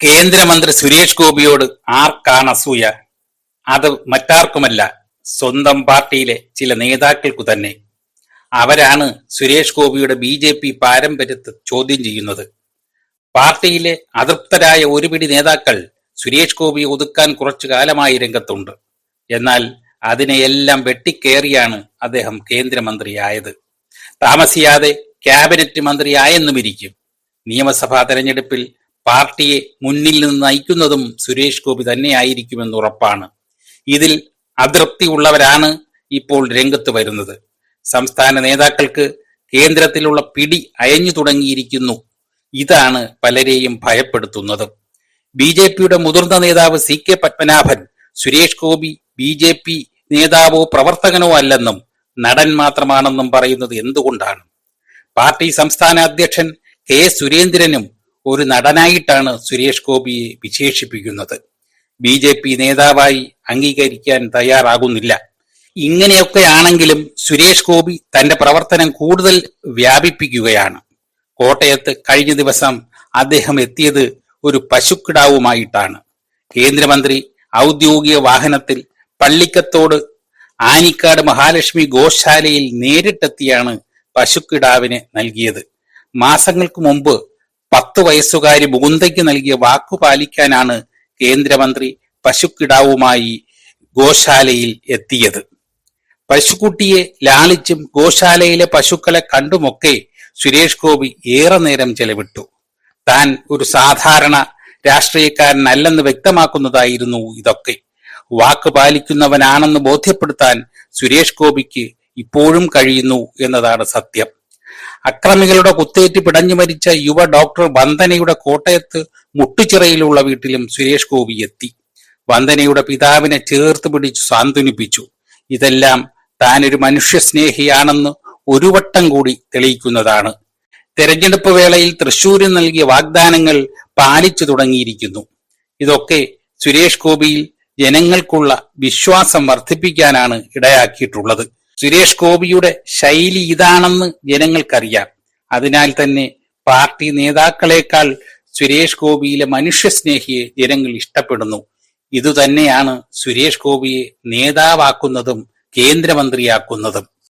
കേന്ദ്രമന്ത്രി സുരേഷ് ഗോപിയോട് ആർക്കാണ് അസൂയ? അത് മറ്റാർക്കുമല്ല സ്വന്തം പാർട്ടിയിലെ ചില നേതാക്കൾക്കു തന്നെ. അവരാണ് സുരേഷ് ഗോപിയുടെ ബി ജെ പി പാരമ്പര്യത്തെ ചോദ്യം ചെയ്യുന്നത്. പാർട്ടിയിലെ അതൃപ്തരായ ഒരു പിടി നേതാക്കൾ സുരേഷ് ഗോപിയെ ഒതുക്കാൻ കുറച്ചു കാലമായി രംഗത്തുണ്ട്. എന്നാൽ അതിനെയെല്ലാം വെട്ടിക്കേറിയാണ് അദ്ദേഹം കേന്ദ്രമന്ത്രിയായത്. താമസിയാതെ ക്യാബിനറ്റ് മന്ത്രിയായെന്നുമിരിക്കും. നിയമസഭാ തെരഞ്ഞെടുപ്പിൽ പാർട്ടിയെ മുന്നിൽ നിന്ന് നയിക്കുന്നതും സുരേഷ് ഗോപി തന്നെയായിരിക്കുമെന്ന് ഉറപ്പാണ്. ഇതിൽ അതൃപ്തിയുള്ളവരാണ് ഇപ്പോൾ രംഗത്ത് വരുന്നത്. സംസ്ഥാന നേതാക്കൾക്ക് കേന്ദ്രത്തിലുള്ള പിടി അയഞ്ഞു തുടങ്ങിയിരിക്കുന്നു. ഇതാണ് പലരെയും ഭയപ്പെടുത്തുന്നത്. ബി ജെ പിയുടെ മുതിർന്ന നേതാവ് C K Padmanabhan Suresh Gopi B J P നേതാവോ പ്രവർത്തകനോ അല്ലെന്നും നടൻ മാത്രമാണെന്നും പറയുന്നത് എന്തുകൊണ്ടാണ്? പാർട്ടി സംസ്ഥാന അധ്യക്ഷൻ കെ സുരേന്ദ്രനും ഒരു നടനായിട്ടാണ് സുരേഷ് ഗോപിയെ വിശേഷിപ്പിക്കുന്നത്. ബി ജെ പി നേതാവായി അംഗീകരിക്കാൻ തയ്യാറാകുന്നില്ല. ഇങ്ങനെയൊക്കെയാണെങ്കിലും സുരേഷ് ഗോപി തന്റെ പ്രവർത്തനം കൂടുതൽ വ്യാപിപ്പിക്കുകയാണ്. കോട്ടയത്ത് കഴിഞ്ഞ ദിവസം അദ്ദേഹം എത്തിയത് ഒരു പശുക്കിടാവുമായിട്ടാണ്. കേന്ദ്രമന്ത്രി ഔദ്യോഗിക വാഹനത്തിൽ പള്ളിക്കത്തോട് ആനിക്കാട് മഹാലക്ഷ്മി ഗോശാലയിൽ നേരിട്ടെത്തിയാണ് പശുക്കിടാവിന് നൽകിയത്. മാസങ്ങൾക്ക് മുമ്പ് പത്ത് വയസ്സുകാരി മുകുന്ദയ്ക്ക് നൽകിയ വാക്കു പാലിക്കാനാണ് കേന്ദ്രമന്ത്രി പശുക്കിടാവുമായി ഗോശാലയിൽ എത്തിയത്. പശുക്കുട്ടിയെ ലാളിച്ചും ഗോശാലയിലെ പശുക്കളെ കണ്ടുമൊക്കെ സുരേഷ് ഗോപി ഏറെ നേരം ചെലവിട്ടു. താൻ ഒരു സാധാരണ രാഷ്ട്രീയക്കാരനല്ലെന്ന് വ്യക്തമാക്കുന്നതായിരുന്നു ഇതൊക്കെ. വാക്ക് പാലിക്കുന്നവനാണെന്ന് ബോധ്യപ്പെടുത്താൻ സുരേഷ് ഗോപിക്ക് ഇപ്പോഴും കഴിയുന്നു എന്നതാണ് സത്യം. അക്രമികളുടെ കുത്തേറ്റ് പിടഞ്ഞു മരിച്ച യുവ ഡോക്ടർ വന്ദനയുടെ കോട്ടയത്ത് മുട്ടുചിറയിലുള്ള വീട്ടിലും സുരേഷ് ഗോപി എത്തി. വന്ദനയുടെ പിതാവിനെ ചേർത്ത് പിടിച്ചു സാന്ത്വനിപ്പിച്ചു. ഇതെല്ലാം താനൊരു മനുഷ്യസ്നേഹിയാണെന്ന് ഒരു വട്ടം കൂടി തെളിയിക്കുന്നതാണ്. തെരഞ്ഞെടുപ്പ് വേളയിൽ തൃശൂരിൽ നൽകിയ വാഗ്ദാനങ്ങൾ പാലിച്ചു തുടങ്ങിയിരിക്കുന്നു. ഇതൊക്കെ സുരേഷ് ഗോപിയിൽ ജനങ്ങൾക്കുള്ള വിശ്വാസം വർദ്ധിപ്പിക്കാനാണ് ഇടയാക്കിയിട്ടുള്ളത്. സുരേഷ് ഗോപിയുടെ ശൈലി ഇതാണെന്ന് ജനങ്ങൾക്കറിയാം. അതിനാൽ തന്നെ പാർട്ടി നേതാക്കളെക്കാൾ സുരേഷ് ഗോപിയിലെ മനുഷ്യസ്നേഹിയെ ജനങ്ങൾ ഇഷ്ടപ്പെടുന്നു. ഇതുതന്നെയാണ് സുരേഷ് ഗോപിയെ നേതാവാക്കുന്നതും കേന്ദ്രമന്ത്രിയാക്കുന്നതും.